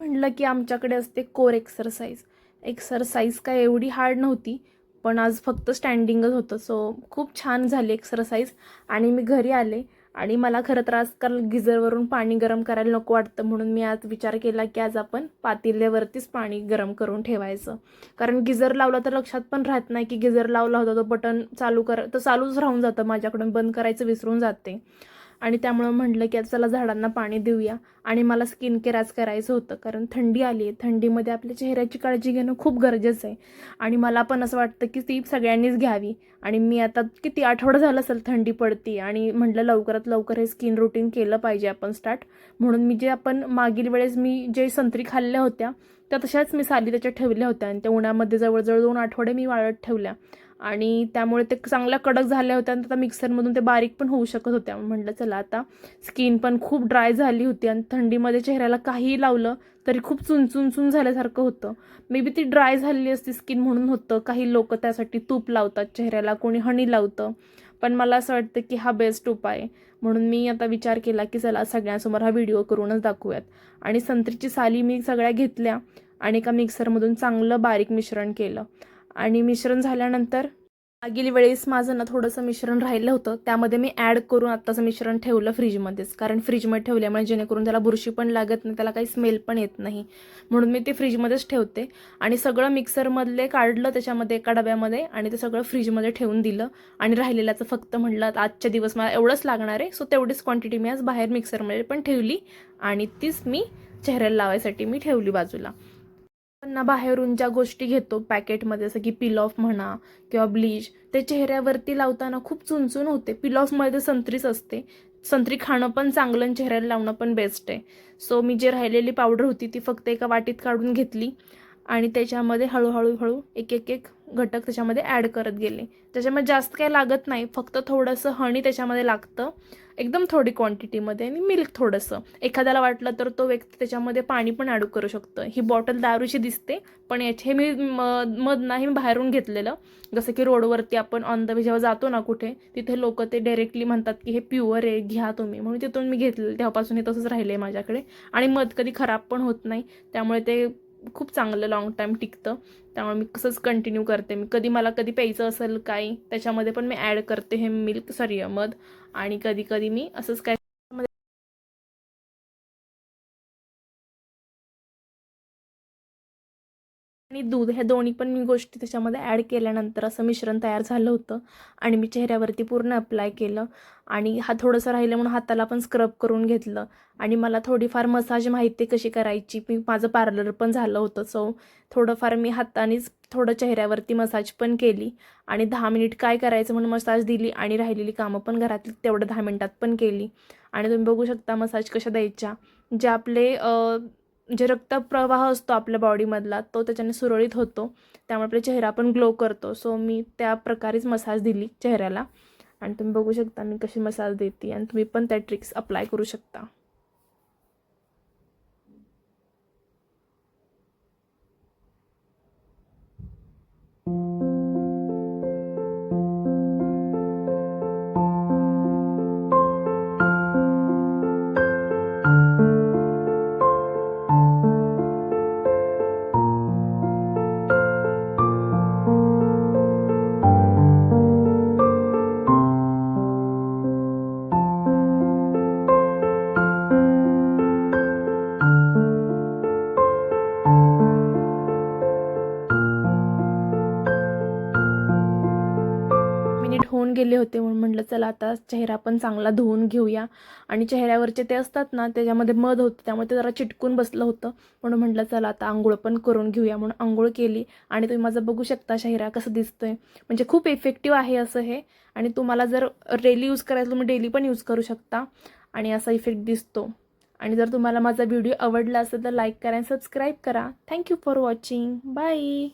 म्हणलं की आमच्याकडे असते कोर एक्सरसाइज एक्सरसाइज काय एवढी हार्ड नव्हती पण आज फक्त स्टँडिंगच होतं. सो खूप छान झाली एक्सरसाइज आणि मी घरी आले आणि मला खरं तर आजकाल गिझरवरून पाणी गरम करायला नको वाटतं. म्हणून मी आज विचार केला की आज आपण पातेल्यावरतीच पाणी गरम करून ठेवायचं. कारण गिझर लावला तर लक्षात पण राहत नाही की गिझर लावला होता तो बटन चालू कर तर चालूच राहून जातं. माझ्याकडून बंद करायचं विसरून जाते. आणि त्यामुळं म्हटलं की आता चला झाडांना पाणी देऊया. आणि मला स्किन केअर आज करायचं होतं कारण थंडी आली आहे. थंडीमध्ये आपल्या चेहऱ्याची काळजी घेणं खूप गरजेचं आहे. आणि मला पण असं वाटतं की ती सगळ्यांनीच घ्यावी. आणि मी आता किती आठवडं झालं असेल थंडी पडती. आणि म्हटलं लवकरात लवकर हे स्किन रुटीन केलं पाहिजे आपण स्टार्ट म्हणून मी जे आपण मागील वेळेस मी जे संत्री खाल्ल्या होत्या त्या तशाच मी साली त्याच्या ठेवल्या होत्या. आणि त्या उन्हामध्ये जवळजवळ दोन आठवडे मी वाळत ठेवल्या. आणि त्यामुळे ते चांगल्या कडक झाल्या होत्या आणि आता मिक्सरमधून ते बारीक पण होऊ शकत होत्या. म्हटलं चला आता स्किन पण खूप ड्राय झाली होती आणि थंडीमध्ये चेहऱ्याला काहीही लावलं तरी खूप चुनचुनचून झाल्यासारखं होतं. मे बी ती ड्राय झालेली असती स्किन म्हणून होतं. काही लोक त्यासाठी तूप लावतात चेहऱ्याला कोणी हनी लावतं. पण मला असं वाटतं की हा बेस्ट उपाय आहे. म्हणून मी आता विचार केला की चला सगळ्यांसमोर हा व्हिडिओ करूनच दाखवूयात. आणि संत्रीची साली मी सगळ्या घेतल्या आणि एका मिक्सरमधून चांगलं बारीक मिश्रण केलं. आणि मिश्रण झाल्यानंतर मागील वेळेस माझं ना थोडंसं मिश्रण राहिलं होतं. त्यामध्ये मी ॲड करून आत्ताचं मिश्रण ठेवलं फ्रीजमध्येच कारण फ्रीजमध्ये ठेवल्यामुळे जेणेकरून त्याला बुरशी पण लागत नाही त्याला काही स्मेल पण येत नाही. म्हणून मी ते फ्रीजमध्येच ठेवते. आणि सगळं मिक्सरमधले काढलं त्याच्यामध्ये एका डब्यामध्ये आणि ते सगळं फ्रीजमध्ये ठेवून दिलं. आणि राहिलेल्याचं फक्त म्हणलं आजच्या दिवस मला एवढंच लागणार आहे. सो तेवढीच क्वांटिटी मी आज बाहेर मिक्सरमध्ये पण ठेवली आणि तीच मी चेहऱ्याला लावायसाठी मी ठेवली बाजूला. आपण ना बाहेरून ज्या गोष्टी घेतो पॅकेटमध्ये जसं की पिल ऑफ म्हणा किंवा ब्लीच ते चेहऱ्यावरती लावताना खूप चुनचुन होते. पिल ऑफमध्ये संत्रीच असते. संत्री खाणं पण चांगलं आणि चेहऱ्याला लावणं पण बेस्ट आहे. सो मी जी राहिलेली पावडर होती ती फक्त एका वाटीत काढून घेतली. आणि त्याच्यामध्ये हळूहळू हळू एक एक एक घटक त्याच्यामध्ये ॲड करत गेले. त्याच्यामध्ये जास्त काही लागत नाही. फक्त थोडंसं हणी त्याच्यामध्ये लागतं. एकदम थोडी क्वांटिटीमध्ये आणि मिल्क थोडंसं. एखाद्याला वाटलं तर तो व्यक्ती त्याच्यामध्ये पाणी पण ॲड करू शकतं. ही बॉटल दारूची दिसते पण याचे हे मी म- मध नाही मी बाहेरून घेतलेलं. जसं की रोडवरती आपण ऑन द वे जेव्हा जातो ना कुठे तिथे लोक ते डायरेक्टली म्हणतात की हे प्युअर आहे घ्या तुम्ही. म्हणून तिथून मी घेतलेलं. तेव्हापासून हे तसंच राहिलं आहे माझ्याकडे. आणि मध कधी खराब पण होत नाही. त्यामुळे ते खूप चांगलं लाँग टाईम टिकतं. त्यामुळे मी कसंच कंटिन्यू करते. मी कधी मला कधी प्यायचं असेल काही त्याच्यामध्ये पण मी ॲड करते हे मिल्क सॉरी मध आणि कधी कधी मी असंच काय आणि दूध ह्या दोन्ही पण मी गोष्टी त्याच्यामध्ये ॲड केल्यानंतर असं मिश्रण तयार झालं होतं. आणि मी चेहऱ्यावरती पूर्ण अप्लाय केलं. आणि हा थोडंसं राहिलं म्हणून हाताला पण स्क्रब करून घेतलं. आणि मला थोडीफार मसाज माहिती कशी करायची मी माझं पार्लर पण झालं होतं. सो थोडंफार मी हातानेच थोडं चेहऱ्यावरती मसाज पण केली. आणि दहा मिनिट काय करायचं म्हणून मसाज दिली आणि राहिलेली कामं पण घरातली तेवढं दहा मिनिटात पण केली. आणि तुम्ही बघू शकता मसाज कशा द्यायच्या. जे आपले जे रक्तप्रवाह असतो आपल्या बॉडीमधला तो त्याच्याने सुरळीत होतो. त्यामुळे आपला चेहरा पण ग्लो करतो. सो मी त्या प्रकारेच मसाज दिली चेहऱ्याला. आणि तुम्ही बघू शकता मी कशी मसाज देते. आणि तुम्ही पण त्या ट्रिक्स अप्लाय करू शकता. गेले होते म्हणून म्हटलं चला आता चेहरा पण चांगला धुवून घेऊया. आणि चेहऱ्यावरचे ते असतात ना त्याच्यामध्ये मध होतं त्यामुळे ते जरा चिटकून बसलं होतं. म्हणून म्हटलं चला आता आंघोळ पण करून घेऊया. म्हणून आंघोळ केली. आणि तुम्ही माझं बघू शकता चेहरा कसं दिसतोय. म्हणजे खूप इफेक्टिव्ह आहे असं हे. आणि तुम्हाला जर डेली यूज करायचं तुम्ही डेली पण यूज करू शकता. आणि असा इफेक्ट दिसतो. आणि जर तुम्हाला माझा व्हिडिओ आवडला असेल तर लाईक करा आणि सबस्क्राईब करा. Thank you for watching bye